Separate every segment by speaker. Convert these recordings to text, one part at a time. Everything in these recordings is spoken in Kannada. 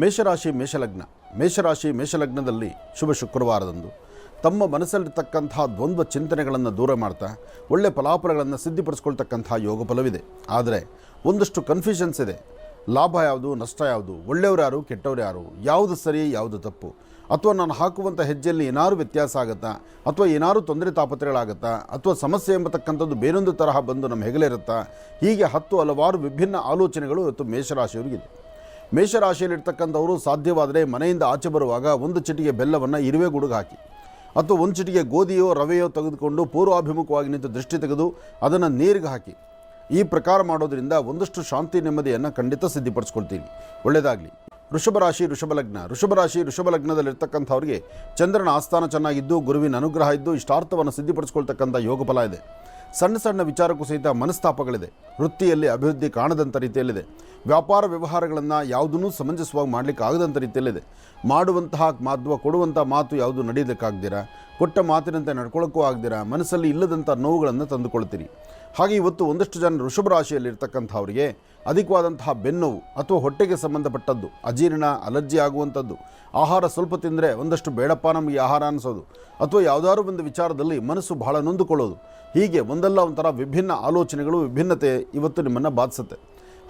Speaker 1: ಮೇಷರಾಶಿ, ಮೇಷಲಗ್ನ. ಮೇಷರಾಶಿ, ಮೇಷಲಗ್ನದಲ್ಲಿ ಶುಭ ಶುಕ್ರವಾರದಂದು. ತಮ್ಮ ಮನಸ್ಸಲ್ಲಿರ್ತಕ್ಕಂಥ ದ್ವಂದ್ವ ಚಿಂತನೆಗಳನ್ನು ದೂರ ಮಾಡ್ತಾ, ಒಳ್ಳೆ ಫಲಾಫಲಗಳನ್ನು ಸಿದ್ಧಿಪಡಿಸ್ಕೊಳ್ತಕ್ಕಂಥ ಯೋಗ ಫಲವಿದೆ. ಆದರೆ, ಒಂದಷ್ಟು ಕನ್ಫ್ಯೂಷನ್ಸ್ ಇದೆ. ಲಾಭ ಯಾವುದು, ನಷ್ಟ ಯಾವುದು, ಒಳ್ಳೆಯವರು ಯಾರು, ಕೆಟ್ಟವ್ರು ಯಾರು, ಯಾವುದು ಸರಿ, ಯಾವುದು ತಪ್ಪು. ಅಥವಾ ನಾನು ಹಾಕುವಂಥ ಹೆಜ್ಜೆಯಲ್ಲಿ ಏನಾದ್ರು ವ್ಯತ್ಯಾಸ ಆಗುತ್ತಾ, ಅಥವಾ ಏನಾದ್ರು ತೊಂದರೆ ತಾಪತ್ರೆಗಳಾಗುತ್ತಾ ಅಥವಾ ಸಮಸ್ಯೆ ಎಂಬತಕ್ಕಂಥದ್ದು ಬೇರೊಂದು ತರಹ ಬಂದು ನಮ್ಮ ಹೆಗಲಿರುತ್ತಾ, ಹೀಗೆ ಹತ್ತು ಹಲವಾರು ವಿಭಿನ್ನ ಆಲೋಚನೆಗಳು ಇವತ್ತು ಮೇಷರಾಶಿಯವರಿಗಿದೆ. ಮೇಷರಾಶಿಯಲ್ಲಿರ್ತಕ್ಕಂಥವರು ಸಾಧ್ಯವಾದರೆ ಮನೆಯಿಂದ ಆಚೆ ಬರುವಾಗ ಒಂದು ಚಿಟಿಗೆ ಬೆಲ್ಲವನ್ನು ಇರುವೆ ಗುಡುಗು ಹಾಕಿ ಅಥವಾ ಒಂದು ಚಿಟಿಗೆ ಗೋಧಿಯೋ ರವೆಯೋ ತೆಗೆದುಕೊಂಡು ಪೂರ್ವಾಭಿಮುಖವಾಗಿ ನಿಂತು ದೃಷ್ಟಿ ತೆಗೆದು ಅದನ್ನು ನೀರಿಗೆ ಹಾಕಿ. ಈ ಪ್ರಕಾರ ಮಾಡೋದರಿಂದ ಒಂದಷ್ಟು ಶಾಂತಿ ನೆಮ್ಮದಿಯನ್ನು ಖಂಡಿತ ಸಿದ್ಧಿಪಡಿಸ್ಕೊಳ್ತೀವಿ ಒಳ್ಳೆಯದಾಗಲಿ. ವೃಷಭ ರಾಶಿ, ವೃಷಭ ಲಗ್ನ. ವೃಷಭ ರಾಶಿ, ವೃಷಭ ಲಗ್ನದಲ್ಲಿರ್ತಕ್ಕಂಥವ್ರಿಗೆ ಚಂದ್ರನ ಆಸ್ಥಾನ ಚೆನ್ನಾಗಿದ್ದು, ಗುರುವಿನ ಅನುಗ್ರಹ ಇದ್ದು ಇಷ್ಟಾರ್ಥವನ್ನು ಸಿದ್ಧಿಪಡಿಸ್ಕೊಳ್ತಕ್ಕಂಥ ಯೋಗ ಫಲ ಇದೆ. ಸಣ್ಣ ಸಣ್ಣ ವಿಚಾರಕ್ಕೂ ಸಹಿತ ಮನಸ್ತಾಪಗಳಿದೆ. ವೃತ್ತಿಯಲ್ಲಿ ಅಭಿವೃದ್ಧಿ ಕಾಣದಂಥ ರೀತಿಯಲ್ಲಿದೆ. ವ್ಯಾಪಾರ ವ್ಯವಹಾರಗಳನ್ನು ಯಾವುದನ್ನೂ ಸಮಂಜಸವಾಗಿ ಮಾಡಲಿಕ್ಕೆ ಆಗದಂಥ ರೀತಿಯಲ್ಲಿದೆ. ಮಾಡುವಂತಹ, ಮಾಧ್ವ ಕೊಡುವಂಥ ಮಾತು ಯಾವುದು ನಡೆಯೋದಕ್ಕಾಗ್ದಿರ ಕೊಟ್ಟ ಮಾತಿನಂತೆ ನಡ್ಕೊಳ್ಳೋಕ್ಕೂ ಆಗ್ದಿರ, ಮನಸ್ಸಲ್ಲಿ ಇಲ್ಲದಂಥ ನೋವುಗಳನ್ನು ತಂದುಕೊಳ್ತೀರಿ. ಹಾಗೆ ಇವತ್ತು ಒಂದಷ್ಟು ಜನ ವೃಷಭ ರಾಶಿಯಲ್ಲಿರ್ತಕ್ಕಂಥವರಿಗೆ ಅಧಿಕವಾದಂತಹ ಬೆನ್ನೋವು ಅಥವಾ ಹೊಟ್ಟೆಗೆ ಸಂಬಂಧಪಟ್ಟದ್ದು, ಅಜೀರ್ಣ, ಅಲರ್ಜಿ ಆಗುವಂಥದ್ದು, ಆಹಾರ ಸ್ವಲ್ಪ ತಿಂದರೆ ಒಂದಷ್ಟು ಬೇಡಪ್ಪ ನಮಗೆ ಆಹಾರ ಅನಿಸೋದು, ಅಥವಾ ಯಾವುದಾದ್ರು ಒಂದು ವಿಚಾರದಲ್ಲಿ ಮನಸ್ಸು ಬಹಳ ನೊಂದುಕೊಳ್ಳೋದು, ಹೀಗೆ ಒಂದಲ್ಲ ಒಂಥರ ವಿಭಿನ್ನ ಆಲೋಚನೆಗಳು ವಿಭಿನ್ನತೆ ಇವತ್ತು ನಿಮ್ಮನ್ನು ಬಾಧಿಸುತ್ತೆ.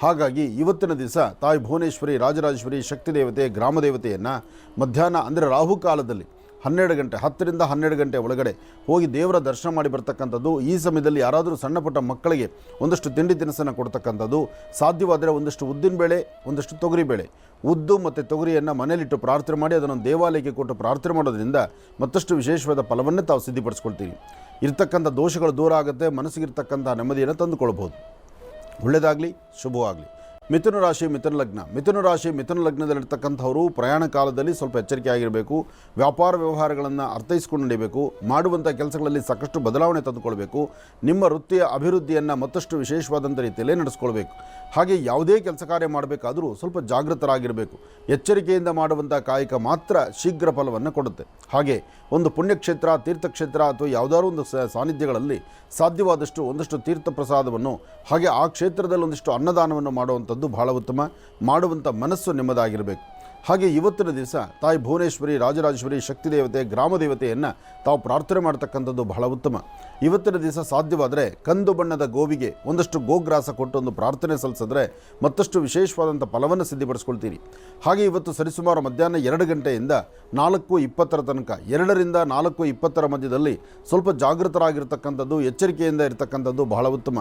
Speaker 1: ಹಾಗಾಗಿ ಇವತ್ತಿನ ದಿವಸ ತಾಯಿ ಭುವನೇಶ್ವರಿ, ರಾಜರಾಜೇಶ್ವರಿ ಶಕ್ತಿ ದೇವತೆ, ಗ್ರಾಮ ದೇವತೆಯನ್ನು ಮಧ್ಯಾಹ್ನ ಅಂದರೆ ರಾಹುಕಾಲದಲ್ಲಿ ಹನ್ನೆರಡು ಗಂಟೆ, ಹತ್ತರಿಂದ ಹನ್ನೆರಡು ಗಂಟೆ ಒಳಗಡೆ ಹೋಗಿ ದೇವರ ದರ್ಶನ ಮಾಡಿ ಬರ್ತಕ್ಕಂಥದ್ದು, ಈ ಸಮಯದಲ್ಲಿ ಯಾರಾದರೂ ಸಣ್ಣ ಪುಟ್ಟ ಮಕ್ಕಳಿಗೆ ಒಂದಷ್ಟು ತಿಂಡಿ ತಿನಿಸನ್ನು ಕೊಡ್ತಕ್ಕಂಥದ್ದು, ಸಾಧ್ಯವಾದರೆ ಒಂದಷ್ಟು ಉದ್ದಿನಬೇಳೆ ಒಂದಷ್ಟು ತೊಗರಿಬೇಳೆ ಉದ್ದು ಮತ್ತು ತೊಗರಿಯನ್ನು ಮನೆಯಲ್ಲಿಟ್ಟು ಪ್ರಾರ್ಥನೆ ಮಾಡಿ ಅದನ್ನು ದೇವಾಲಯಕ್ಕೆ ಕೊಟ್ಟು ಪ್ರಾರ್ಥನೆ ಮಾಡೋದ್ರಿಂದ ಮತ್ತಷ್ಟು ವಿಶೇಷವಾದ ಫಲವನ್ನೇ ತಾವು ಸಿದ್ಧಿಪಡಿಸ್ಕೊಳ್ತೀವಿ. ಇರ್ತಕ್ಕಂಥ ದೋಷಗಳು ದೂರ ಆಗುತ್ತೆ ಮನಸ್ಸಿಗಿರ್ತಕ್ಕಂಥ ನೆಮ್ಮದಿಯನ್ನು ತಂದುಕೊಳ್ಬೋದು ಒಳ್ಳೆಯದಾಗಲಿ, ಶುಭವಾಗಲಿ. ಮಿಥುನ ರಾಶಿ, ಮಿಥುನ ಲಗ್ನ. ಮಿಥುನ ರಾಶಿ, ಮಿಥುನ ಲಗ್ನದಲ್ಲಿರ್ತಕ್ಕಂಥವರು ಪ್ರಯಾಣ ಕಾಲದಲ್ಲಿ ಸ್ವಲ್ಪ ಎಚ್ಚರಿಕೆಯಾಗಿರಬೇಕು ವ್ಯಾಪಾರ ವ್ಯವಹಾರಗಳನ್ನು ಅರ್ಥೈಸಿಕೊಂಡು ನಡೀಬೇಕು. ಮಾಡುವಂಥ ಕೆಲಸಗಳಲ್ಲಿ ಸಾಕಷ್ಟು ಬದಲಾವಣೆ ತಂದುಕೊಳ್ಬೇಕು. ನಿಮ್ಮ ವೃತ್ತಿಯ ಅಭಿವೃದ್ಧಿಯನ್ನು ಮತ್ತಷ್ಟು ವಿಶೇಷವಾದಂಥ ರೀತಿಯಲ್ಲೇ ನಡೆಸ್ಕೊಳ್ಬೇಕು. ಹಾಗೆ ಯಾವುದೇ ಕೆಲಸ ಕಾರ್ಯ ಮಾಡಬೇಕಾದರೂ ಸ್ವಲ್ಪ ಜಾಗೃತರಾಗಿರಬೇಕು. ಎಚ್ಚರಿಕೆಯಿಂದ ಮಾಡುವಂಥ ಕಾಯಕ ಮಾತ್ರ ಶೀಘ್ರ ಫಲವನ್ನು ಕೊಡುತ್ತೆ. ಹಾಗೆ ಒಂದು ಪುಣ್ಯಕ್ಷೇತ್ರ, ತೀರ್ಥಕ್ಷೇತ್ರ ಅಥವಾ ಯಾವುದಾದ್ರೂ ಒಂದು ಸಾನ್ನಿಧ್ಯಗಳಲ್ಲಿ ಸಾಧ್ಯವಾದಷ್ಟು ಒಂದಷ್ಟು ತೀರ್ಥ ಪ್ರಸಾದವನ್ನು ಹಾಗೆ ಆ ಕ್ಷೇತ್ರದಲ್ಲಿ ಒಂದಿಷ್ಟು ಅನ್ನದಾನವನ್ನು ಮಾಡುವಂಥದ್ದು ಬಹಳ ಉತ್ತಮ. ಮಾಡುವಂಥ ಮನಸ್ಸು ನಿಮ್ಮದಾಗಿರಬೇಕು. ಹಾಗೆ ಇವತ್ತಿನ ದಿವಸ ತಾಯಿ ಭುವನೇಶ್ವರಿ, ರಾಜರಾಜೇಶ್ವರಿ ಶಕ್ತಿ ದೇವತೆ ಗ್ರಾಮ ದೇವತೆಯನ್ನು ತಾವು ಪ್ರಾರ್ಥನೆ ಮಾಡ್ತಕ್ಕಂಥದ್ದು ಬಹಳ ಉತ್ತಮ. ಇವತ್ತಿನ ದಿವಸ ಸಾಧ್ಯವಾದರೆ ಕಂದು ಬಣ್ಣದ ಗೋವಿಗೆ ಒಂದಷ್ಟು ಗೋಗ್ರಾಸ ಕೊಟ್ಟು ಒಂದು ಪ್ರಾರ್ಥನೆ ಸಲ್ಲಿಸಿದ್ರೆ ಮತ್ತಷ್ಟು ವಿಶೇಷವಾದಂಥ ಫಲವನ್ನು ಸಿದ್ಧಿಪಡಿಸ್ಕೊಳ್ತೀರಿ. ಹಾಗೆ ಇವತ್ತು ಸರಿಸುಮಾರು ಮಧ್ಯಾಹ್ನ ಎರಡು ಗಂಟೆಯಿಂದ ನಾಲ್ಕು ಇಪ್ಪತ್ತರ ತನಕ, ಎರಡರಿಂದ ನಾಲ್ಕು ಇಪ್ಪತ್ತರ ಮಧ್ಯದಲ್ಲಿ ಸ್ವಲ್ಪ ಜಾಗೃತರಾಗಿರ್ತಕ್ಕಂಥದ್ದು, ಎಚ್ಚರಿಕೆಯಿಂದ ಇರತಕ್ಕಂಥದ್ದು ಬಹಳ ಉತ್ತಮ.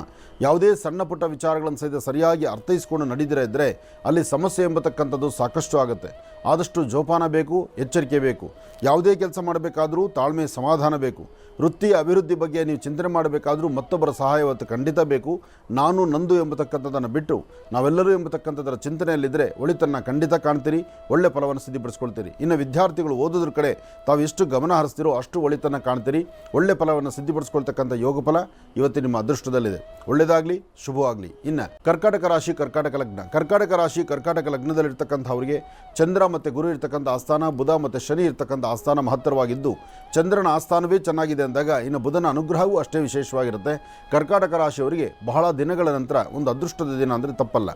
Speaker 1: ಯಾವುದೇ ಸಣ್ಣ ಪುಟ್ಟ ವಿಚಾರಗಳನ್ನು ಸಹಿತ ಸರಿಯಾಗಿ ಅರ್ಥೈಸ್ಕೊಂಡು ನಡೀದಿರ ಇದ್ದರೆ ಅಲ್ಲಿ ಸಮಸ್ಯೆ ಎಂಬತಕ್ಕಂಥದ್ದು ಸಾಕಷ್ಟು ಆಗುತ್ತೆ. ಆದಷ್ಟು ಜೋಪಾನ ಬೇಕು, ಎಚ್ಚರಿಕೆ ಬೇಕು. ಯಾವುದೇ ಕೆಲಸ ಮಾಡಬೇಕಾದರೂ ತಾಳ್ಮೆ, ಸಮಾಧಾನ ಬೇಕು. ವೃತ್ತಿ ಅಭಿವೃದ್ಧಿ ಬಗ್ಗೆ ನೀವು ಚಿಂತನೆ ಮಾಡಬೇಕಾದರೂ ಮತ್ತೊಬ್ಬರ ಸಹಾಯವತ್ತು ಖಂಡಿತ ಬೇಕು. ನಾನು ನಂದು ಎಂಬತಕ್ಕಂಥದ್ದನ್ನು ಬಿಟ್ಟು ನಾವೆಲ್ಲರೂ ಎಂಬತಕ್ಕಂಥದ್ದರ ಚಿಂತನೆಯಲ್ಲಿದ್ದರೆ ಒಳಿತನ್ನು ಖಂಡಿತ ಕಾಣ್ತೀರಿ, ಒಳ್ಳೆ ಫಲವನ್ನು ಸಿದ್ಧಿಪಡಿಸ್ಕೊಳ್ತೀರಿ. ಇನ್ನು ವಿದ್ಯಾರ್ಥಿಗಳು ಓದೋದ್ರ ಕಡೆ ತಾವು ಎಷ್ಟು ಗಮನ ಹರಿಸ್ತೀರೋ ಅಷ್ಟು ಒಳಿತನ್ನು ಕಾಣ್ತೀರಿ. ಒಳ್ಳೆ ಫಲವನ್ನು ಸಿದ್ಧಿಪಡಿಸ್ಕೊಳ್ತಕ್ಕಂಥ ಯೋಗ ಫಲ ಇವತ್ತು ನಿಮ್ಮ ಅದೃಷ್ಟದಲ್ಲಿದೆ. ಒಳ್ಳೆಯದಾಗಲಿ, ಶುಭವಾಗಲಿ. ಇನ್ನು ಕರ್ಕಾಟಕ ರಾಶಿ, ಕರ್ಕಾಟಕ ಲಗ್ನ. ಕರ್ಕಾಟಕ ರಾಶಿ, ಕರ್ಕಾಟಕ ಲಗ್ನದಲ್ಲಿರ್ತಕ್ಕಂಥವ್ರಿಗೆ ಚಂದ್ರ ಮತ್ತು ಗುರು ಇರ್ತಕ್ಕಂಥ ಆಸ್ಥಾನ, ಬುಧ ಮತ್ತು ಶನಿ ಇರ್ತಕ್ಕಂಥ ಆಸ್ಥಾನ ಮಹತ್ತರವಾಗಿದ್ದು, ಚಂದ್ರನ ಆಸ್ಥಾನವೇ ಚೆನ್ನಾಗಿದೆ ಅಂದಾಗ ಇನ್ನು ಬುಧನ ಅನುಗ್ರಹವೂ ಅಷ್ಟೇ ವಿಶೇಷವಾಗಿರುತ್ತೆ. ಕರ್ಕಾಟಕ ರಾಶಿಯವರಿಗೆ ಬಹಳ ದಿನಗಳ ನಂತರ ಒಂದು ಅದೃಷ್ಟದ ದಿನ ಅಂದರೆ ತಪ್ಪಲ್ಲ.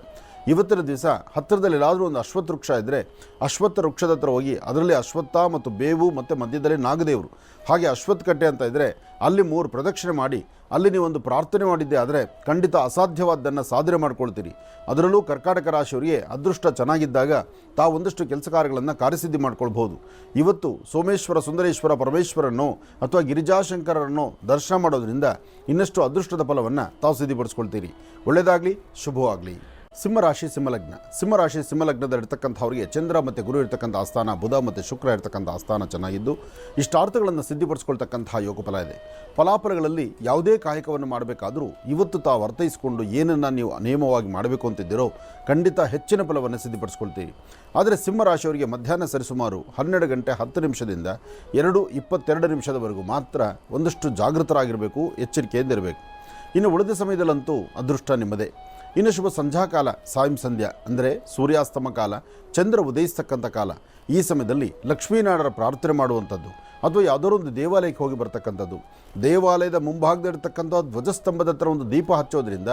Speaker 1: ಇವತ್ತಿನ ದಿವಸ ಹತ್ತಿರದಲ್ಲಿ ಎಲ್ಲಾದರೂ ಒಂದು ಅಶ್ವತ್ಥ ವೃಕ್ಷ ಇದ್ದರೆ ಅಶ್ವತ್ಥ ವೃಕ್ಷದ ಹತ್ರ ಹೋಗಿ ಅದರಲ್ಲಿ ಅಶ್ವತ್ಥ ಮತ್ತು ಬೇವು ಮತ್ತು ಮಧ್ಯದಲ್ಲಿ ನಾಗದೇವರು ಹಾಗೆ ಅಶ್ವತ್ಥ ಕಟ್ಟೆ ಅಂತ ಇದ್ದರೆ ಅಲ್ಲಿ ಮೂರು ಪ್ರದಕ್ಷಿಣೆ ಮಾಡಿ, ಅಲ್ಲಿ ನೀವು ಒಂದು ಪ್ರಾರ್ಥನೆ ಮಾಡಿದ್ದೆ ಆದರೆ ಖಂಡಿತ ಅಸಾಧ್ಯವಾದ್ದನ್ನು ಸಾಧನೆ ಮಾಡ್ಕೊಳ್ತೀರಿ. ಅದರಲ್ಲೂ ಕರ್ಕಾಟಕ ರಾಶಿಯವರಿಗೆ ಅದೃಷ್ಟ ಚೆನ್ನಾಗಿದ್ದಾಗ ತಾವು ಒಂದಷ್ಟು ಕೆಲಸ ಕಾರ್ಯಗಳನ್ನು ಕಾರ್ಯಸಿದ್ಧಿ ಮಾಡ್ಕೊಳ್ಬೋದು ಇವತ್ತು ಸೋಮೇಶ್ವರ ಸುಂದರೇಶ್ವರ ಪರಮೇಶ್ವರನೋ ಅಥವಾ ಗಿರಿಜಾಶಂಕರರನ್ನೋ ದರ್ಶನ ಮಾಡೋದರಿಂದ ಇನ್ನಷ್ಟು ಅದೃಷ್ಟದ ಫಲವನ್ನು ತಾವು ಸಿದ್ಧಿಪಡಿಸ್ಕೊಳ್ತೀರಿ. ಒಳ್ಳೆಯದಾಗಲಿ, ಶುಭವಾಗಲಿ. ಸಿಂಹರಾಶಿ ಸಿಂಹಲಗ್ನ. ಸಿಂಹರಾಶಿ ಸಿಂಹಲಗ್ನದಲ್ಲಿರ್ತಕ್ಕಂಥವ್ರಿಗೆ ಚಂದ್ರ ಮತ್ತು ಗುರು ಇರ್ತಕ್ಕಂಥ ಆಸ್ಥಾನ, ಬುಧ ಮತ್ತು ಶುಕ್ರ ಇರ್ತಕ್ಕಂಥ ಆಸ್ಥಾನ ಚೆನ್ನಾಗಿದ್ದು, ಇಷ್ಟಾರ್ಥಗಳನ್ನು ಸಿದ್ಧಿಪಡಿಸ್ಕೊಳ್ತಕ್ಕಂತಹ ಯೋಗಫಲ ಇದೆ. ಫಲಾಫಲಗಳಲ್ಲಿ ಯಾವುದೇ ಕಾಯಕವನ್ನು ಮಾಡಬೇಕಾದರೂ ಇವತ್ತು ತಾವು ಅರ್ಥೈಸಿಕೊಂಡು ಏನನ್ನು ನೀವು ನಿಯಮವಾಗಿ ಮಾಡಬೇಕು ಅಂತಿದ್ದೀರೋ ಖಂಡಿತ ಹೆಚ್ಚಿನ ಫಲವನ್ನು ಸಿದ್ಧಿಪಡಿಸ್ಕೊಳ್ತೀರಿ. ಆದರೆ ಸಿಂಹರಾಶಿಯವರಿಗೆ ಮಧ್ಯಾಹ್ನ ಸರಿಸುಮಾರು ಹನ್ನೆರಡು ಗಂಟೆ ಹತ್ತು ನಿಮಿಷದಿಂದ ಎರಡು ಇಪ್ಪತ್ತೆರಡು ನಿಮಿಷದವರೆಗೂ ಮಾತ್ರ ಒಂದಷ್ಟು ಜಾಗೃತರಾಗಿರಬೇಕು ಎಚ್ಚರಿಕೆಯಿಂದಿರಬೇಕು ಇನ್ನು ಉಳಿದ ಸಮಯದಲ್ಲಂತೂ ಅದೃಷ್ಟ ನಿಮ್ಮದೇ. ಇನ್ನು ಶುಭ ಸಂಧ್ಯಾಕಾಲ ಸಾಯಂ ಸಂಧ್ಯಾ, ಅಂದರೆ ಸೂರ್ಯಾಸ್ತಮ ಕಾಲ, ಚಂದ್ರ ಉದಯಿಸ್ತಕ್ಕಂಥ ಕಾಲ. ಈ ಸಮಯದಲ್ಲಿ ಲಕ್ಷ್ಮೀನಾರಾಯಣರ ಪ್ರಾರ್ಥನೆ ಮಾಡುವಂಥದ್ದು. ಅಥವಾ ಯಾವುದೋ ಒಂದು ದೇವಾಲಯಕ್ಕೆ ಹೋಗಿ ಬರ್ತಕ್ಕಂಥದ್ದು. ದೇವಾಲಯದ ಮುಂಭಾಗದಲ್ಲಿರ್ತಕ್ಕಂಥ ಧ್ವಜಸ್ತಂಭದ ಹತ್ರ ಒಂದು ದೀಪ ಹಚ್ಚೋದ್ರಿಂದ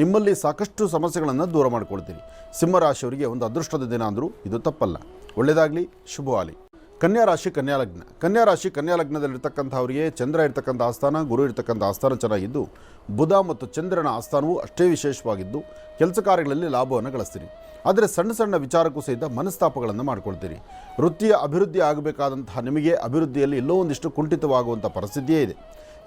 Speaker 1: ನಿಮ್ಮಲ್ಲಿ ಸಾಕಷ್ಟು ಸಮಸ್ಯೆಗಳನ್ನು ದೂರ ಮಾಡಿಕೊಳ್ತೀರಿ. ಸಿಂಹರಾಶಿಯವರಿಗೆ ಒಂದು ಅದೃಷ್ಟದ ದಿನ ಅಂದರೂ ಇದು ತಪ್ಪಲ್ಲ. ಒಳ್ಳೆಯದಾಗಲಿ ಶುಭವಾಗಲಿ. ಕನ್ಯಾ ರಾಶಿ, ಕನ್ಯಾ ಲಗ್ನ. ಕನ್ಯಾ ರಾಶಿ, ಕನ್ಯಾ ಲಗ್ನದಲ್ಲಿರ್ತಕ್ಕಂಥವರಿಗೆ ಚಂದ್ರ ಇರ್ತಕ್ಕಂಥ ಆಸ್ಥಾನ, ಗುರು ಇರ್ತಕ್ಕಂಥ ಆಸ್ಥಾನ ಚೆನ್ನಾಗಿದ್ದು, ಬುಧ ಮತ್ತು ಚಂದ್ರನ ಆಸ್ಥಾನವು ಅಷ್ಟೇ ವಿಶೇಷವಾಗಿದ್ದು, ಕೆಲಸ ಕಾರ್ಯಗಳಲ್ಲಿ ಲಾಭವನ್ನು ಗಳಿಸ್ತೀರಿ. ಆದರೆ ಸಣ್ಣ ಸಣ್ಣ ವಿಚಾರಕ್ಕೂ ಸಹಿತ ಮನಸ್ತಾಪಗಳನ್ನು ಮಾಡಿಕೊಳ್ತೀರಿ. ವೃತ್ತಿಯ ಅಭಿವೃದ್ಧಿ ಆಗಬೇಕಾದಂತಹ ನಿಮಗೆ ಅಭಿವೃದ್ಧಿಯಲ್ಲಿ ಎಲ್ಲೋ ಒಂದಿಷ್ಟು ಕುಂಠಿತವಾಗುವಂಥ ಪರಿಸ್ಥಿತಿಯೇ ಇದೆ.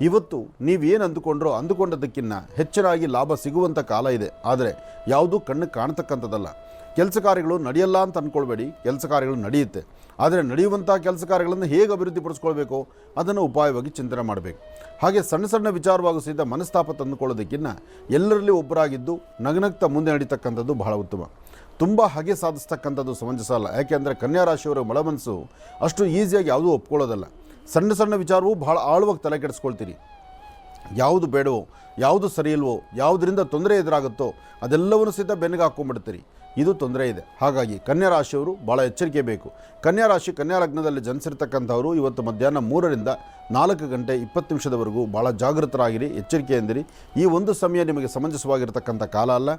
Speaker 1: ಇವತ್ತು ನೀವೇನು ಅಂದುಕೊಂಡ್ರೋ ಅಂದುಕೊಂಡದಕ್ಕಿಂತ ಹೆಚ್ಚಿನಾಗಿ ಲಾಭ ಸಿಗುವಂಥ ಕಾಲ ಇದೆ. ಆದರೆ ಯಾವುದೂ ಕಣ್ಣು ಕಾಣತಕ್ಕಂಥದ್ದಲ್ಲ. ಕೆಲಸ ಕಾರ್ಯಗಳು ನಡೆಯಲ್ಲ ಅಂತ ಅಂದ್ಕೊಳ್ಬೇಡಿ ಕೆಲಸ ಕಾರ್ಯಗಳು ನಡೆಯುತ್ತೆ. ಆದರೆ ನಡೆಯುವಂಥ ಕೆಲಸ ಕಾರ್ಯಗಳನ್ನು ಹೇಗೆ ಅಭಿವೃದ್ಧಿಪಡಿಸ್ಕೊಳ್ಬೇಕು ಅದನ್ನು ಉಪಾಯವಾಗಿ ಚಿಂತನೆ ಮಾಡಬೇಕು. ಹಾಗೆ ಸಣ್ಣ ಸಣ್ಣ ವಿಚಾರವಾಗೂ ಸಹಿತ ಮನಸ್ತಾಪ ತಂದುಕೊಳ್ಳೋದಕ್ಕಿಂತ ಎಲ್ಲರಲ್ಲಿ ಒಬ್ಬರಾಗಿದ್ದು ನಗನಗ್ತಾ ಮುಂದೆ ನಡೀತಕ್ಕಂಥದ್ದು ಬಹಳ ಉತ್ತಮ. ತುಂಬ ಹಾಗೆ ಸಾಧಿಸ್ತಕ್ಕಂಥದ್ದು ಸಮಂಜಸ ಅಲ್ಲ ಯಾಕೆಂದರೆ ಕನ್ಯಾ ರಾಶಿಯವರ ಮನಸ್ಸು ಅಷ್ಟು ಈಸಿಯಾಗಿ ಯಾವುದೂ ಒಪ್ಕೊಳ್ಳೋದಲ್ಲ. ಸಣ್ಣ ಸಣ್ಣ ವಿಚಾರವೂ ಭಾಳ ಆಳವಾಗಿ ತಲೆ ಕೆಡಿಸ್ಕೊಳ್ತೀರಿ. ಯಾವುದು ಬೇಡವೋ, ಯಾವುದು ಸರಿಯಿಲ್ವೋ ಯಾವುದರಿಂದ ತೊಂದರೆ ಎದುರಾಗುತ್ತೋ ಅದೆಲ್ಲವನ್ನು ಸಹಿತ ಬೆನ್ನಿಗೆ ಹಾಕ್ಕೊಂಡ್ಬಿಡ್ತೀರಿ. ಇದು ತೊಂದರೆ ಇದೆ. ಹಾಗಾಗಿ ಕನ್ಯಾ ರಾಶಿಯವರು ಭಾಳ ಎಚ್ಚರಿಕೆ ಬೇಕು. ಕನ್ಯಾ ರಾಶಿ ಕನ್ಯಾ ಲಗ್ನದಲ್ಲಿ ಜನಿಸಿರ್ತಕ್ಕಂಥವರು ಇವತ್ತು ಮಧ್ಯಾಹ್ನ ಮೂರರಿಂದ ನಾಲ್ಕು ಗಂಟೆ ಇಪ್ಪತ್ತು ನಿಮಿಷದವರೆಗೂ ಭಾಳ ಜಾಗೃತರಾಗಿರಿ ಎಚ್ಚರಿಕೆಯಿಂದಿರಿ ಈ ಒಂದು ಸಮಯ ನಿಮಗೆ ಸಮಂಜಸವಾಗಿರ್ತಕ್ಕಂಥ ಕಾಲ ಅಲ್ಲ.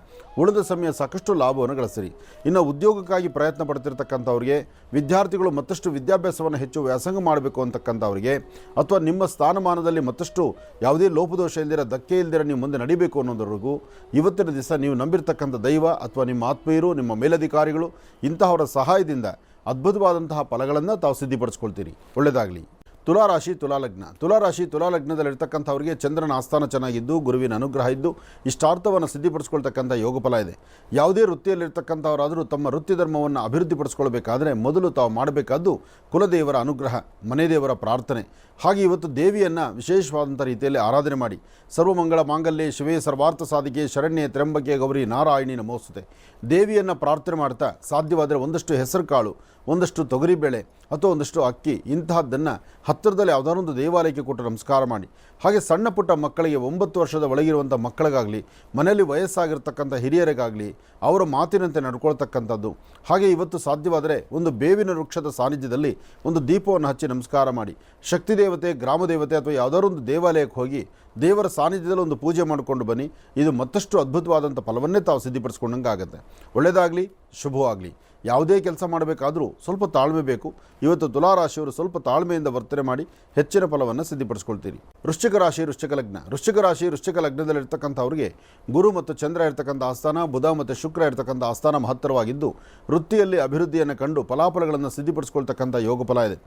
Speaker 1: ಉಳಿದ ಸಮಯ ಸಾಕಷ್ಟು ಲಾಭವನ್ನು ಗಳಿಸಿರಿ. ಇನ್ನು ಉದ್ಯೋಗಕ್ಕಾಗಿ ಪ್ರಯತ್ನ ಪಡ್ತಿರ್ತಕ್ಕಂಥವ್ರಿಗೆ, ವಿದ್ಯಾರ್ಥಿಗಳು ಮತ್ತಷ್ಟು ವಿದ್ಯಾಭ್ಯಾಸವನ್ನು ಹೆಚ್ಚು ವ್ಯಾಸಂಗ ಮಾಡಬೇಕು ಅಂತಕ್ಕಂಥವ್ರಿಗೆ, ಅಥವಾ ನಿಮ್ಮ ಸ್ಥಾನಮಾನದಲ್ಲಿ ಮತ್ತಷ್ಟು ಯಾವುದೇ ಲೋಪದೋಷ ಇಲ್ದಿರ, ಧಕ್ಕೆ ಇಲ್ದಿರ ನೀವು ಮುಂದೆ ನಡಿಬೇಕು ಅನ್ನೋದ್ರವರೆಗೂ ಇವತ್ತಿನ ದಿವಸ ನೀವು ನಂಬಿರ್ತಕ್ಕಂಥ ದೈವ ಅಥವಾ ನಿಮ್ಮ ಆತ್ಮೀಯರು ನಿಮ್ಮ ಮೇಲಧಿಕಾರಿಗಳು ಇಂತಹವರ ಸಹಾಯದಿಂದ ಅದ್ಭುತವಾದಂತಹ ಫಲಗಳನ್ನು ತಾವು ಸಿದ್ಧಿಪಡಿಸ್ಕೊಳ್ತೀರಿ. ಒಳ್ಳೆಯದಾಗಲಿ ತುಲಾರಾಶಿ, ತುಲಾಲಗ್ನ. ತುಲಾರಾಶಿ, ತುಲಾಲಗ್ನದಲ್ಲಿರ್ತಕ್ಕಂಥವ್ರಿಗೆ ಚಂದ್ರನ ಆಸ್ಥಾನ ಚೆನ್ನಾಗಿದ್ದು, ಗುರುವಿನ ಅನುಗ್ರಹ ಇದ್ದು, ಇಷ್ಟಾರ್ಥವನ್ನು ಸಿದ್ಧಿಪಡಿಸ್ಕೊಳ್ತಕ್ಕಂಥ ಯೋಗ ಫಲ ಇದೆ. ಯಾವುದೇ ವೃತ್ತಿಯಲ್ಲಿರ್ತಕ್ಕಂಥವರಾದರೂ ತಮ್ಮ ವೃತ್ತಿ ಧರ್ಮವನ್ನು ಅಭಿವೃದ್ಧಿಪಡಿಸ್ಕೊಳ್ಬೇಕಾದ್ರೆ ಮೊದಲು ತಾವು ಮಾಡಬೇಕಾದ್ದು ಕುಲದೇವರ ಅನುಗ್ರಹ, ಮನೆದೇವರ ಪ್ರಾರ್ಥನೆ. ಹಾಗೆ ಇವತ್ತು ದೇವಿಯನ್ನು ವಿಶೇಷವಾದಂಥ ರೀತಿಯಲ್ಲಿ ಆರಾಧನೆ ಮಾಡಿ. ಸರ್ವಮಂಗಳ ಮಾಂಗಲ್ಯ, ಶಿವೇ ಸರ್ವಾರ್ಥ ಸಾಧಿಕೆ, ಶರಣ್ಯ ತ್ರಂಬಕೆ ಗೌರಿ ನಾರಾಯಣಿ ನಮೋಸ್ತುತೆ. ದೇವಿಯನ್ನು ಪ್ರಾರ್ಥನೆ ಮಾಡ್ತಾ ಸಾಧ್ಯವಾದರೆ ಒಂದಷ್ಟು ಹೆಸರು ಕಾಳು ಒಂದಷ್ಟು ತೊಗರಿಬೇಳೆ ಅಥವಾ ಒಂದಷ್ಟು ಅಕ್ಕಿ, ಇಂತಹದ್ದನ್ನು ಹತ್ತಿರದಲ್ಲಿ ಯಾವುದಾದ್ರೊಂದು ದೇವಾಲಯಕ್ಕೆ ಕೊಟ್ಟು ನಮಸ್ಕಾರ ಮಾಡಿ. ಹಾಗೆ ಸಣ್ಣ ಪುಟ್ಟ ಮಕ್ಕಳಿಗೆ ಒಂಬತ್ತು ವರ್ಷದ ಒಳಗಿರುವಂಥ ಮಕ್ಕಳಿಗಾಗಲಿ, ಮನೆಯಲ್ಲಿ ವಯಸ್ಸಾಗಿರ್ತಕ್ಕಂಥ ಹಿರಿಯರಿಗಾಗಲಿ, ಅವರ ಮಾತಿನಂತೆ ನಡ್ಕೊಳ್ತಕ್ಕಂಥದ್ದು. ಹಾಗೆ ಇವತ್ತು ಸಾಧ್ಯವಾದರೆ ಒಂದು ಬೇವಿನ ವೃಕ್ಷದ ಸಾನ್ನಿಧ್ಯದಲ್ಲಿ ಒಂದು ದೀಪವನ್ನು ಹಚ್ಚಿ ನಮಸ್ಕಾರ ಮಾಡಿ. ಶಕ್ತಿ ದೇವತೆ, ಗ್ರಾಮ ದೇವತೆ ಅಥವಾ ಯಾವುದಾದ್ರೂ ಒಂದು ದೇವಾಲಯಕ್ಕೆ ಹೋಗಿ ದೇವರ ಸಾನ್ನಿಧ್ಯದಲ್ಲಿ ಒಂದು ಪೂಜೆ ಮಾಡಿಕೊಂಡು ಬನ್ನಿ. ಇದು ಮತ್ತಷ್ಟು ಅದ್ಭುತವಾದಂಥ ಫಲವನ್ನೇ ತಾವು ಸಿದ್ಧಿಪಡಿಸ್ಕೊಂಡಂಗೆ ಆಗುತ್ತೆ ಒಳ್ಳೆಯದಾಗಲಿ, ಶುಭವಾಗಲಿ. ಯಾವುದೇ ಕೆಲಸ ಮಾಡಬೇಕಾದರೂ ಸ್ವಲ್ಪ ತಾಳ್ಮೆ ಬೇಕು. ಇವತ್ತು ತುಲಾರಾಶಿಯವರು ಸ್ವಲ್ಪ ತಾಳ್ಮೆಯಿಂದ ವರ್ತನೆ ಮಾಡಿ ಹೆಚ್ಚಿನ ಫಲವನ್ನು ಸಿದ್ಧಪಡಿಸ್ಕೊಳ್ತೀರಿ. ವೃಶ್ಚಿಕ ರಾಶಿ, ವೃಶ್ಚಿಕ ಲಗ್ನ. ವೃಶ್ಚಿಕ ರಾಶಿ, ವೃಶ್ಚಿಕ ಲಗ್ನದಲ್ಲಿರ್ತಕ್ಕಂಥವ್ರಿಗೆ ಗುರು ಮತ್ತು ಚಂದ್ರ ಇರ್ತಕ್ಕಂಥ ಆಸ್ಥಾನ, ಬುಧ ಮತ್ತು ಶುಕ್ರ ಇರ್ತಕ್ಕಂಥ ಆಸ್ಥಾನ ಮಹತ್ತರವಾಗಿದ್ದು, ವೃತ್ತಿಯಲ್ಲಿ ಅಭಿವೃದ್ಧಿಯನ್ನು ಕಂಡು ಫಲಾಫಲಗಳನ್ನು ಸಿದ್ಧಿಪಡಿಸ್ಕೊಳ್ತಕ್ಕಂಥ ಯೋಗ ಫಲ ಇದೆ.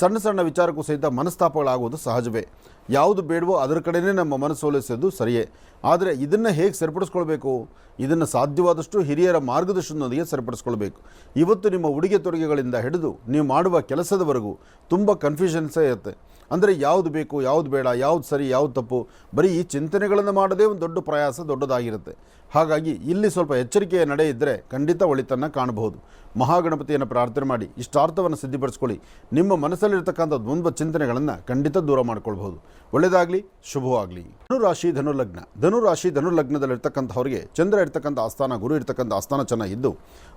Speaker 1: ಸಣ್ಣ ಸಣ್ಣ ವಿಚಾರಕ್ಕೂ ಸಹಿತ ಮನಸ್ತಾಪಗಳಾಗುವುದು ಸಹಜವೇ. ಯಾವುದು ಬೇಡವೋ ಅದರ ಕಡೆಯೇ ನಮ್ಮ ಮನಸ್ಸೋಲಿಸೋದು ಸರಿಯೇ. ಆದರೆ ಇದನ್ನು ಹೇಗೆ ಸರಿಪಡಿಸ್ಕೊಳ್ಬೇಕು? ಇದನ್ನು ಸಾಧ್ಯವಾದಷ್ಟು ಹಿರಿಯರ ಮಾರ್ಗದರ್ಶನದೊಂದಿಗೆ ಸರಿಪಡಿಸ್ಕೊಳ್ಬೇಕು. ಇವತ್ತು ನಿಮ್ಮ ಉಡುಗೆ ತೊಡುಗೆಗಳಿಂದ ಹಿಡಿದು ನೀವು ಮಾಡುವ ಕೆಲಸದವರೆಗೂ ತುಂಬ ಕನ್ಫ್ಯೂಷನ್ಸೇ ಇರುತ್ತೆ. ಅಂದರೆ ಯಾವುದು ಬೇಕು, ಯಾವುದು ಬೇಡ, ಯಾವುದು ಸರಿ, ಯಾವುದು ತಪ್ಪು, ಬರೀ ಈ ಚಿಂತನೆಗಳನ್ನು ಮಾಡೋದೇ ಒಂದು ದೊಡ್ಡ ಪ್ರಯಾಸ, ದೊಡ್ಡದಾಗಿರುತ್ತೆ. ಹಾಗಾಗಿ ಇಲ್ಲಿ ಸ್ವಲ್ಪ ಎಚ್ಚರಿಕೆಯ ನಡೆ ಇದ್ದರೆ ಖಂಡಿತ ಒಳಿತನ್ನು ಕಾಣಬಹುದು. ಮಹಾಗಣಪತಿಯನ್ನು ಪ್ರಾರ್ಥನೆ ಮಾಡಿ, ಇಷ್ಟಾರ್ಥವನ್ನು ಸಿದ್ಧಿಪಡಿಸ್ಕೊಳ್ಳಿ. ನಿಮ್ಮ ಮನಸ್ಸಲ್ಲಿರ್ತಕ್ಕಂಥ ದ್ವಂದ್ವ ಚಿಂತನೆಗಳನ್ನು ಖಂಡಿತ ದೂರ ಮಾಡ್ಕೊಳ್ಬಹುದು. ಒಳ್ಳೆಯದಾಗಲಿ ಶುಭವಾಗಲಿ. ಧನುರಾಶಿ, ಧನುರ್ಲಗ್ನ. ಧನುರಾಶಿ, ಧನುರ್ಲಗ್ನದಲ್ಲಿರ್ತಕ್ಕಂಥವ್ರಿಗೆ ಚಂದ್ರ ಇರ್ತಕ್ಕಂಥ ಆಸ್ಥಾನ, ಗುರು ಇರ್ತಕ್ಕಂಥ ಆಸ್ಥಾನ ಚೆನ್ನಾಗಿದ್ದು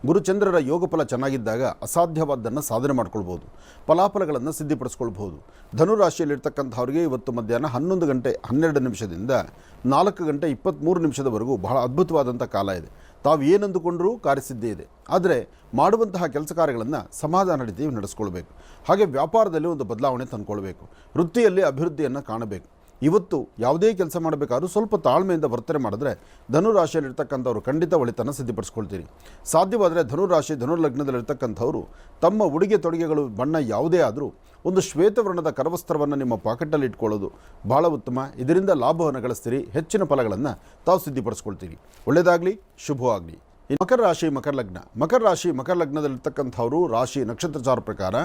Speaker 1: ಗುರುಚಂದ್ರರ ಯೋಗ ಫಲ ಚೆನ್ನಾಗಿದ್ದಾಗ ಅಸಾಧ್ಯವಾದ್ದನ್ನು ಸಾಧನೆ ಮಾಡ್ಕೊಳ್ಬೋದು ಫಲಾಫಲಗಳನ್ನು ಸಿದ್ಧಿಪಡಿಸ್ಕೊಳ್ಬಹುದು. ಧನುರಾಶಿಯಲ್ಲಿರ್ತಕ್ಕಂಥವ್ರಿಗೆ ಇವತ್ತು ಮಧ್ಯಾಹ್ನ ಹನ್ನೊಂದು ಗಂಟೆ ಹನ್ನೆರಡು ನಿಮಿಷದಿಂದ ನಾಲ್ಕು ಗಂಟೆ ಇಪ್ಪತ್ತ್ಮೂರು ನಿಮಿಷದವರೆಗೂ ಬಹಳ ಅದ್ಭುತವಾದಂಥ ಕಾಲ ಇದೆ. ತಾವು ಏನಂದುಕೊಂಡರೂ ಕಾರ್ಯಸಿದ್ಧಿ ಇದೆ. ಆದರೆ ಮಾಡುವಂತಹ ಕೆಲಸ ಕಾರ್ಯಗಳನ್ನು ಸಮಾಧಾನ ರೀತಿ ನಡೆಸ್ಕೊಳ್ಬೇಕು. ಹಾಗೆ ವ್ಯಾಪಾರದಲ್ಲಿ ಒಂದು ಬದಲಾವಣೆ ತಂದುಕೊಳ್ಬೇಕು. ವೃತ್ತಿಯಲ್ಲಿ ಅಭಿವೃದ್ಧಿಯನ್ನು ಕಾಣಬೇಕು. ಇವತ್ತು ಯಾವುದೇ ಕೆಲಸ ಮಾಡಬೇಕಾದ್ರೂ ಸ್ವಲ್ಪ ತಾಳ್ಮೆಯಿಂದ ವರ್ತನೆ ಮಾಡಿದ್ರೆ ಧನುರಾಶಿಯಲ್ಲಿರ್ತಕ್ಕಂಥವ್ರು ಖಂಡಿತ ಒಳಿತನ್ನು ಸಿದ್ಧಪಡಿಸ್ಕೊಳ್ತೀರಿ. ಸಾಧ್ಯವಾದರೆ ಧನುರಾಶಿ ಧನುರ್ಲಗ್ನದಲ್ಲಿರ್ತಕ್ಕಂಥವ್ರು ತಮ್ಮ ಉಡುಗೆ ತೊಡುಗೆಗಳು ಬಣ್ಣ ಯಾವುದೇ ಆದರೂ ಒಂದು ಶ್ವೇತವರ್ಣದ ಕರವಸ್ತ್ರವನ್ನು ನಿಮ್ಮ ಪಾಕೆಟ್ನಲ್ಲಿ ಇಟ್ಕೊಳ್ಳೋದು ಭಾಳ ಉತ್ತಮ. ಇದರಿಂದ ಲಾಭವನ್ನು ಗಳಿಸ್ತೀರಿ. ಹೆಚ್ಚಿನ ಫಲಗಳನ್ನು ತಾವು ಸಿದ್ಧಿಪಡಿಸ್ಕೊಳ್ತೀರಿ. ಒಳ್ಳೆಯದಾಗಲಿ, ಶುಭವಾಗಲಿ. ಮಕರ ರಾಶಿ, ಮಕರ ಲಗ್ನ. ಮಕರ ರಾಶಿ, ಮಕರ ಲಗ್ನದಲ್ಲಿರ್ತಕ್ಕಂಥವರು ರಾಶಿ ನಕ್ಷತ್ರಚಾರ ಪ್ರಕಾರ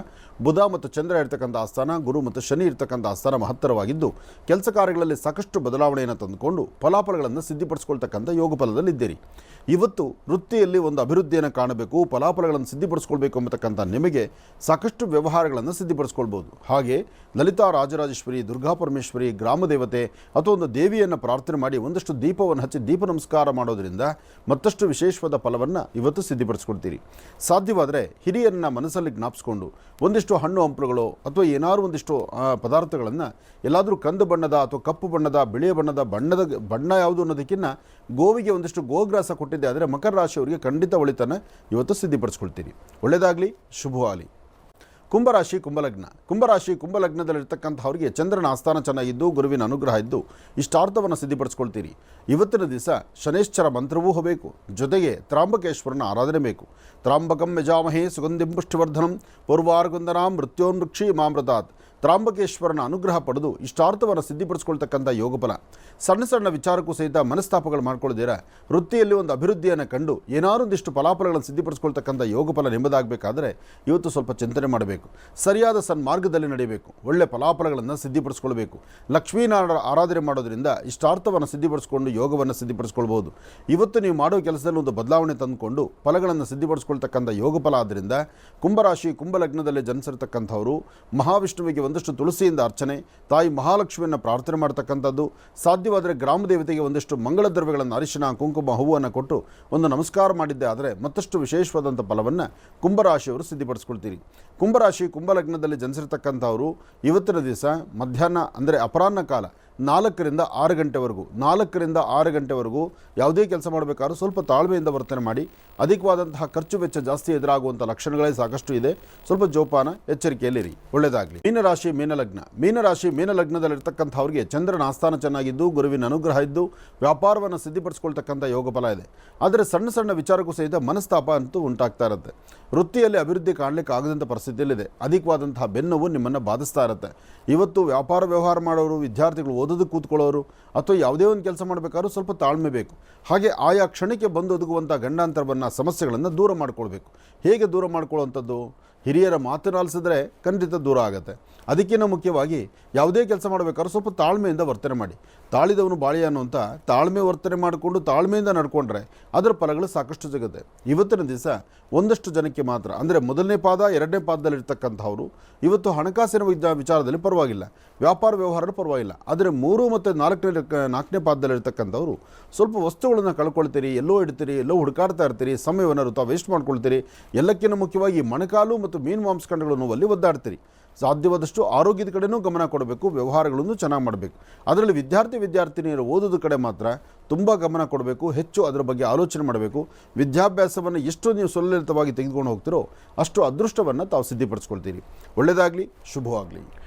Speaker 1: ಬುಧ ಮತ್ತು ಚಂದ್ರ ಇರ್ತಕ್ಕಂಥ ಆಸ್ಥಾನ, ಗುರು ಮತ್ತು ಶನಿ ಇರ್ತಕ್ಕಂಥ ಆಸ್ಥಾನ ಮಹತ್ತರವಾಗಿದ್ದು, ಕೆಲಸ ಕಾರ್ಯಗಳಲ್ಲಿ ಸಾಕಷ್ಟು ಬದಲಾವಣೆಯನ್ನು ತಂದುಕೊಂಡು ಫಲಾಫಲಗಳನ್ನು ಸಿದ್ಧಿಪಡಿಸ್ಕೊಳ್ತಕ್ಕಂಥ ಯೋಗ ಫಲದಲ್ಲಿದ್ದೀರಿ ಇವತ್ತು ವೃತ್ತಿಯಲ್ಲಿ ಒಂದು ಅಭಿವೃದ್ಧಿಯನ್ನು ಕಾಣಬೇಕು, ಫಲಾಫಲಗಳನ್ನು ಸಿದ್ಧಿಪಡಿಸ್ಕೊಳ್ಬೇಕು ಎಂಬತಕ್ಕಂಥ ನಿಮಗೆ ಸಾಕಷ್ಟು ವ್ಯವಹಾರಗಳನ್ನು ಸಿದ್ಧಿಪಡಿಸ್ಕೊಳ್ಬೋದು ಹಾಗೆ ಲಲಿತಾ, ರಾಜರಾಜೇಶ್ವರಿ, ದುರ್ಗಾ ಪರಮೇಶ್ವರಿ, ಗ್ರಾಮ ದೇವತೆ ಅಥವಾ ಒಂದು ದೇವಿಯನ್ನು ಪ್ರಾರ್ಥನೆ ಮಾಡಿ ಒಂದಷ್ಟು ದೀಪವನ್ನು ಹಚ್ಚಿ ದೀಪ ನಮಸ್ಕಾರ ಮಾಡೋದರಿಂದ ಮತ್ತಷ್ಟು ವಿಶೇಷವಾದ ವಿಶೇಷವಾದ ಫಲವನ್ನು ಇವತ್ತು ಸಿದ್ಧಿಪಡಿಸ್ಕೊಳ್ತೀರಿ ಸಾಧ್ಯವಾದರೆ ಹಿರಿಯರನ್ನ ಮನಸ್ಸಲ್ಲಿ ಜ್ಞಾಪಿಸ್ಕೊಂಡು ಒಂದಿಷ್ಟು ಹಣ್ಣು ಹಂಪಲುಗಳು ಅಥವಾ ಏನಾದರೂ ಒಂದಿಷ್ಟು ಪದಾರ್ಥಗಳನ್ನು ಎಲ್ಲಾದರೂ ಕಂದು ಬಣ್ಣದ ಅಥವಾ ಕಪ್ಪು ಬಣ್ಣದ, ಬಿಳಿಯ ಬಣ್ಣದ ಬಣ್ಣದ, ಬಣ್ಣ ಯಾವುದು ಅನ್ನೋದಕ್ಕಿಂತ ಗೋವಿಗೆ ಒಂದಿಷ್ಟು ಗೋಗ್ರಾಸ ಕೊಟ್ಟಿದ್ದೆ ಆದರೆ ಮಕರ ರಾಶಿಯವರಿಗೆ ಖಂಡಿತ ಒಳಿತನ್ನು ಇವತ್ತು ಸಿದ್ಧಿಪಡಿಸ್ಕೊಳ್ತೀರಿ. ಒಳ್ಳೆಯದಾಗಲಿ ಶುಭವಾಗಲಿ. ಕುಂಭರಾಶಿ ಕುಂಭಲಗ್ನ. ಕುಂಭರಾಶಿ ಕುಂಭಲಗ್ನದಲ್ಲಿರ್ತಕ್ಕಂಥವ್ರಿಗೆ ಚಂದ್ರನ ಆಸ್ಥಾನ ಚೆನ್ನಾಗಿದ್ದು, ಗುರುವಿನ ಅನುಗ್ರಹ ಇದ್ದು, ಇಷ್ಟಾರ್ಥವನ್ನು ಸಿದ್ಧಿಪಡಿಸ್ಕೊಳ್ತೀರಿ. ಇವತ್ತಿನ ದಿವಸ ಶನೇಶ್ವರ ಮಂತ್ರವೂ ಹೋಗಬೇಕು. ಜೊತೆಗೆ ತ್ರಾಂಬಕೇಶ್ವರನ ಆರಾಧನೆ ಬೇಕು. ತ್ರಾಂಬಕಂ ಯಜಾಮಹೇ ಸುಗಂಧಿಂ ಪುಷ್ಟಿವರ್ಧನಂ ಪೂರ್ವಾರ್ಗುಂದನಾಂ ಮೃತ್ಯೋನ್ಮೃಕ್ಷಿ ಮಾಮೃತಾತ್. ತ್ರಾಂಬಕೇಶ್ವರನ ಅನುಗ್ರಹ ಪಡೆದು ಇಷ್ಟಾರ್ಥವನ್ನು ಸಿದ್ಧಿಪಡಿಸ್ಕೊಳ್ತಕ್ಕಂಥ ಯೋಗಫಲ. ಸಣ್ಣ ಸಣ್ಣ ವಿಚಾರಕ್ಕೂ ಸಹಿತ ಮನಸ್ತಾಪಗಳು ಮಾಡ್ಕೊಳ್ಳದಿರ ವೃತ್ತಿಯಲ್ಲಿ ಒಂದು ಅಭಿವೃದ್ಧಿಯನ್ನು ಕಂಡು ಏನಾರೊಂದಿಷ್ಟು ಫಲಾಫಲಗಳನ್ನು ಸಿದ್ಧಿಪಡಿಸ್ಕೊಳ್ತಕ್ಕಂಥ ಯೋಗಫಲ ನಿಮ್ಮದಾಗಬೇಕಾದ್ರೆ ಇವತ್ತು ಸ್ವಲ್ಪ ಚಿಂತನೆ ಮಾಡಬೇಕು. ಸರಿಯಾದ ಸನ್ಮಾರ್ಗದಲ್ಲಿ ನಡೆಯಬೇಕು. ಒಳ್ಳೆ ಫಲಾಫಲಗಳನ್ನು ಸಿದ್ಧಿಪಡಿಸ್ಕೊಳ್ಬೇಕು. ಲಕ್ಷ್ಮೀನಾರಾಯಣ ಆರಾಧನೆ ಮಾಡೋದ್ರಿಂದ ಇಷ್ಟಾರ್ಥವನ್ನು ಸಿದ್ಧಿಪಡಿಸ್ಕೊಂಡು ಯೋಗವನ್ನು ಸಿದ್ಧಿಪಡಿಸ್ಕೊಳ್ಬೋದು ಇವತ್ತು ನೀವು ಮಾಡೋ ಕೆಲಸದಲ್ಲಿ ಒಂದು ಬದಲಾವಣೆ ತಂದುಕೊಂಡು ಫಲಗಳನ್ನು ಸಿದ್ಧಿಪಡಿಸ್ಕೊಳ್ತಕ್ಕಂಥ ಯೋಗ ಫಲ ಆದ್ದರಿಂದ ಕುಂಭರಾಶಿ, ಕುಂಭಲಗ್ನದಲ್ಲಿ ಜನಿಸಿರ್ತಕ್ಕಂಥವರು ಮಹಾವಿಷ್ಣುವಿಗೆ ಒಂದಷ್ಟು ತುಳಸಿಯಿಂದ ಅರ್ಚನೆ, ತಾಯಿ ಮಹಾಲಕ್ಷ್ಮಿಯನ್ನು ಪ್ರಾರ್ಥನೆ ಮಾಡ್ತಕ್ಕಂಥದ್ದು, ಸಾಧ್ಯವಾದರೆ ಗ್ರಾಮ ದೇವತೆಗೆ ಒಂದಷ್ಟು ಮಂಗಳ ದ್ರವ್ಯಗಳನ್ನು ಅರಿಶಿನ, ಕುಂಕುಮ, ಹೂವನ್ನು ಕೊಟ್ಟು ಒಂದು ನಮಸ್ಕಾರ ಮಾಡಿದ್ದೆ ಆದರೆ ಮತ್ತಷ್ಟು ವಿಶೇಷವಾದಂಥ ಫಲವನ್ನು ಕುಂಭರಾಶಿಯವರು ಸಿದ್ಧಪಡಿಸ್ಕೊಳ್ತೀರಿ. ಕುಂಭರಾಶಿ, ಕುಂಭಲಗ್ನದಲ್ಲಿ ಜನಿಸಿರ್ತಕ್ಕಂಥವರು, ಇವತ್ತಿನ ದಿವಸ ಮಧ್ಯಾಹ್ನ ಅಂದರೆ ಅಪರಾಹ್ನ ಕಾಲ ನಾಲ್ಕರಿಂದ ಆರು ಗಂಟೆವರೆಗೂ, ನಾಲ್ಕರಿಂದ ಆರು ಗಂಟೆವರೆಗೂ ಯಾವುದೇ ಕೆಲಸ ಮಾಡಬೇಕಾದ್ರೂ ಸ್ವಲ್ಪ ತಾಳ್ಮೆಯಿಂದ ವರ್ತನೆ ಮಾಡಿ, ಅಧಿಕವಾದಂತಹ ಖರ್ಚು ವೆಚ್ಚ ಜಾಸ್ತಿ ಎದುರಾಗುವಂಥ ಲಕ್ಷಣಗಳೇ ಸಾಕಷ್ಟು ಇದೆ. ಸ್ವಲ್ಪ ಜೋಪಾನ, ಎಚ್ಚರಿಕೆಯಲ್ಲಿರಿ. ಒಳ್ಳೆಯದಾಗಲಿ. ಮೀನರಾಶಿ, ಮೀನಲಗ್ನ. ಮೀನರಾಶಿ ಮೀನಲಗ್ನದಲ್ಲಿರ್ತಕ್ಕಂಥವ್ರಿಗೆ ಚಂದ್ರನ ಆಸ್ಥಾನ ಚೆನ್ನಾಗಿದ್ದು, ಗುರುವಿನ ಅನುಗ್ರಹ ಇದ್ದು, ವ್ಯಾಪಾರವನ್ನು ಸಿದ್ಧಿಪಡಿಸ್ಕೊಳ್ತಕ್ಕಂಥ ಯೋಗ ಫಲ ಇದೆ. ಆದರೆ ಸಣ್ಣ ಸಣ್ಣ ವಿಚಾರಕ್ಕೂ ಸಹಿತ ಮನಸ್ತಾಪ ಅಂತೂ ಉಂಟಾಗ್ತಾ ಇರುತ್ತೆ. ವೃತ್ತಿಯಲ್ಲಿ ಅಭಿವೃದ್ಧಿ ಕಾಣಲಿಕ್ಕೆ ಆಗದಂಥ ಪರಿಸ್ಥಿತಿಯಲ್ಲಿದೆ. ಅಧಿಕವಾದಂತಹ ಬೆನ್ನವು ನಿಮ್ಮನ್ನು ಬಾಧಿಸ್ತಾ ಇರುತ್ತೆ. ಇವತ್ತು ವ್ಯಾಪಾರ ವ್ಯವಹಾರ ಮಾಡೋರು, ವಿದ್ಯಾರ್ಥಿಗಳು ಓದೋದಕ್ಕೆ ಕೂತ್ಕೊಳ್ಳೋರು ಅಥವಾ ಯಾವುದೇ ಒಂದು ಕೆಲಸ ಮಾಡಬೇಕಾದ್ರೂ ಸ್ವಲ್ಪ ತಾಳ್ಮೆ ಬೇಕು. ಹಾಗೆ ಆಯಾ ಕ್ಷಣಕ್ಕೆ ಬಂದು ಒದಗುವಂಥ ಗಂಡಾಂತರವನ್ನು ಸಮಸ್ಯೆಗಳನ್ನು ದೂರ ಮಾಡ್ಕೊಳ್ಬೇಕು. ಹೇಗೆ ದೂರ ಮಾಡ್ಕೊಳ್ಳುವಂಥದ್ದು? ಹಿರಿಯರ ಮಾತನಾಲಿಸಿದ್ರೆ ಖಂಡಿತ ದೂರ ಆಗುತ್ತೆ. ಅದಕ್ಕಿಂತ ಮುಖ್ಯವಾಗಿ ಯಾವುದೇ ಕೆಲಸ ಮಾಡಬೇಕಾದ್ರೂ ಸ್ವಲ್ಪ ತಾಳ್ಮೆಯಿಂದ ವರ್ತನೆ ಮಾಡಿ. ತಾಳಿದವನು ಬಾಳಿ ಅನ್ನುವಂಥ ತಾಳ್ಮೆ ವರ್ತನೆ ಮಾಡಿಕೊಂಡು ತಾಳ್ಮೆಯಿಂದ ನಡ್ಕೊಂಡ್ರೆ ಅದರ ಫಲಗಳು ಸಾಕಷ್ಟು ಸಿಗುತ್ತೆ. ಇವತ್ತಿನ ದಿವಸ ಒಂದಷ್ಟು ಜನಕ್ಕೆ ಮಾತ್ರ, ಅಂದರೆ ಮೊದಲನೇ ಪಾದ, ಎರಡನೇ ಪಾದದಲ್ಲಿರ್ತಕ್ಕಂಥವ್ರು, ಇವತ್ತು ಹಣಕಾಸಿನ ವಿಚಾರದಲ್ಲಿ ಪರವಾಗಿಲ್ಲ. ವ್ಯಾಪಾರ ವ್ಯವಹಾರ ಪರವಾಗಿಲ್ಲ. ಆದರೆ ಮೂರು ಮತ್ತು ನಾಲ್ಕನೇ ನಾಲ್ಕನೇ ಪಾದದಲ್ಲಿರ್ತಕ್ಕಂಥವ್ರು, ಸ್ವಲ್ಪ ವಸ್ತುಗಳನ್ನು ಕಳ್ಕೊಳ್ತೀರಿ, ಎಲ್ಲೋ ಇಡ್ತೀರಿ, ಎಲ್ಲೋ ಹುಡುಕಾಡ್ತಾ ಇರ್ತೀರಿ, ಸಮಯವನ್ನು ವೇಸ್ಟ್ ಮಾಡ್ಕೊಳ್ತೀರಿ, ಎಲ್ಲಕ್ಕಿಂತ ಮುಖ್ಯವಾಗಿ ಮಣಕಾಲು ಮತ್ತು ಮೀನು ಮಾಂಸಖಂಡಗಳನ್ನು ಅಲ್ಲಿ ಒದ್ದಾಡ್ತೀರಿ. ಸಾಧ್ಯವಾದಷ್ಟು ಆರೋಗ್ಯದ ಕಡೆನೂ ಗಮನ ಕೊಡಬೇಕು, ವ್ಯವಹಾರಗಳನ್ನು ಚೆನ್ನಾಗಿ ಮಾಡಬೇಕು. ಅದರಲ್ಲಿ ವಿದ್ಯಾರ್ಥಿ, ವಿದ್ಯಾರ್ಥಿನಿಯರು ಓದೋದ ಕಡೆ ಮಾತ್ರ ತುಂಬ ಗಮನ ಕೊಡಬೇಕು, ಹೆಚ್ಚು ಅದರ ಬಗ್ಗೆ ಆಲೋಚನೆ ಮಾಡಬೇಕು. ವಿದ್ಯಾಭ್ಯಾಸವನ್ನು ಎಷ್ಟು ನೀವು ಸುಲಲಿತವಾಗಿ ತೆಗೆದುಕೊಂಡು ಹೋಗ್ತೀರೋ ಅಷ್ಟು ಅದೃಷ್ಟವನ್ನು ತಾವು ಸಿದ್ಧಿಪಡಿಸ್ಕೊಳ್ತೀರಿ. ಒಳ್ಳೆಯದಾಗಲಿ, ಶುಭವಾಗಲಿ.